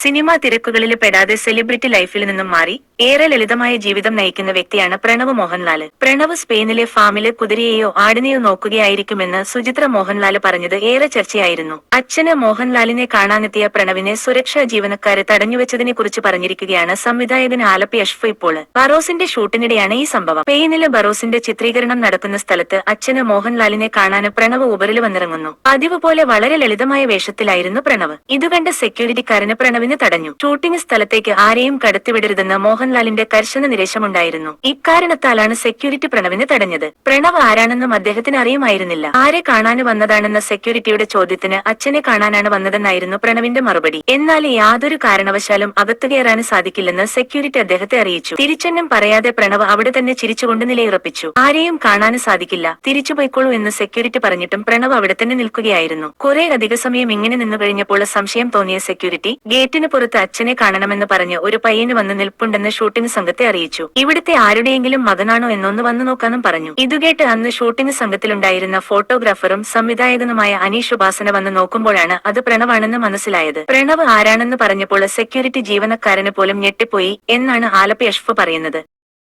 Cinema തിരക്കുകളിൽ പെടാതെ celebrity ലൈഫിൽ നിന്നും മാറി ഏറെ ലളിതമായ ജീവിതം നയിക്കുന്ന വ്യക്തിയാണ് പ്രണവ് മോഹൻലാൽ. പ്രണവ് സ്പെയിനിലെ ഫാമിലെ കുതിരയെയോ ആടിനെയോ നോക്കുകയായിരിക്കുമെന്ന് സുചിത്ര മോഹൻലാൽ പറഞ്ഞത് ഏറെ ചർച്ചയായിരുന്നു. അച്ഛന് മോഹൻലാലിനെ കാണാനെത്തിയ പ്രണവിനെ സുരക്ഷാ ജീവനക്കാരെ തടഞ്ഞുവെച്ചതിനെ കുറിച്ച് പറഞ്ഞിരിക്കുകയാണ് സംവിധായകൻ ആലപ്പി അഷ്ഫ് ഇപ്പോൾ. ബറോസിന്റെ ഷൂട്ടിനിടെയാണ് ഈ സംഭവം. സ്പെയിനിലെ ബറോസിന്റെ ചിത്രീകരണം നടക്കുന്ന സ്ഥലത്ത് അച്ഛന് മോഹൻലാലിനെ കാണാൻ പ്രണവ് ഉപരിൽ വന്നിറങ്ങുന്നു. പതിവ് പോലെ വളരെ ലളിതമായ വേഷത്തിലായിരുന്നു പ്രണവ്. ഇതുകണ്ട് സെക്യൂരിറ്റിക്കാരന് പ്രണവിന് തടഞ്ഞു. ഷൂട്ടിംഗ് സ്ഥലത്തേക്ക് ആരെയും കടത്തിവിടരുതെന്ന് മോഹൻലാലിന്റെ കർശന നിരേശമുണ്ടായിരുന്നു. ഇക്കാരണത്താലാണ് സെക്യൂരിറ്റി പ്രണവിനെ തടഞ്ഞത്. പ്രണവ് ആരാണെന്നും അദ്ദേഹത്തിന് അറിയുമായിരുന്നില്ല. ആരെ കാണാന് വന്നതാണെന്ന സെക്യൂരിറ്റിയുടെ ചോദ്യത്തിന് അച്ഛനെ കാണാനാണ് വന്നതെന്നായിരുന്നു പ്രണവിന്റെ മറുപടി. എന്നാൽ യാതൊരു കാരണവശാലും അകത്തു കയറാൻ സാധിക്കില്ലെന്ന് സെക്യൂരിറ്റി അദ്ദേഹത്തെ അറിയിച്ചു. തിരിച്ചെന്നും പറയാതെ പ്രണവ് അവിടെ തന്നെ ചിരിച്ചുകൊണ്ട് നിലയുറപ്പിച്ചു. ആരെയും കാണാൻ സാധിക്കില്ല. തിരിച്ചു പോയിക്കോളൂ എന്ന് സെക്യൂരിറ്റി പറഞ്ഞിട്ടും പ്രണവ് അവിടെ തന്നെ നിൽക്കുകയായിരുന്നു. കുറെ അധിക സമയം ഇങ്ങനെ നിന്നു കഴിഞ്ഞപ്പോൾ സംശയം തോന്നിയ സെക്യൂരിറ്റി ഗേറ്റിന് പുറത്ത് അച്ഛനെ കാണണമെന്ന് പറഞ്ഞ് ഒരു പയ്യന് വന്ന് നിൽപ്പുണ്ടെന്ന് ഷൂട്ടിംഗ് സംഘത്തെ അറിയിച്ചു. ഇവിടുത്തെ ആരുടെയെങ്കിലും മകനാണോ എന്നൊന്ന് വന്നു നോക്കാനും പറഞ്ഞു. ഇതുകേട്ട് അന്ന് ഷൂട്ടിംഗ് സംഘത്തിലുണ്ടായിരുന്ന ഫോട്ടോഗ്രാഫറും സംവിധായകനുമായ അനീഷ് ഉപാസന വന്ന് നോക്കുമ്പോഴാണ് അത് പ്രണവാണെന്ന് മനസ്സിലായത്. പ്രണവ് ആരാണെന്ന് പറഞ്ഞപ്പോൾ സെക്യൂരിറ്റി ജീവനക്കാരന് പോലും ഞെട്ടിപ്പോയി എന്നാണ് ആലപ്പി അഷ്ഫ് പറയുന്നത്.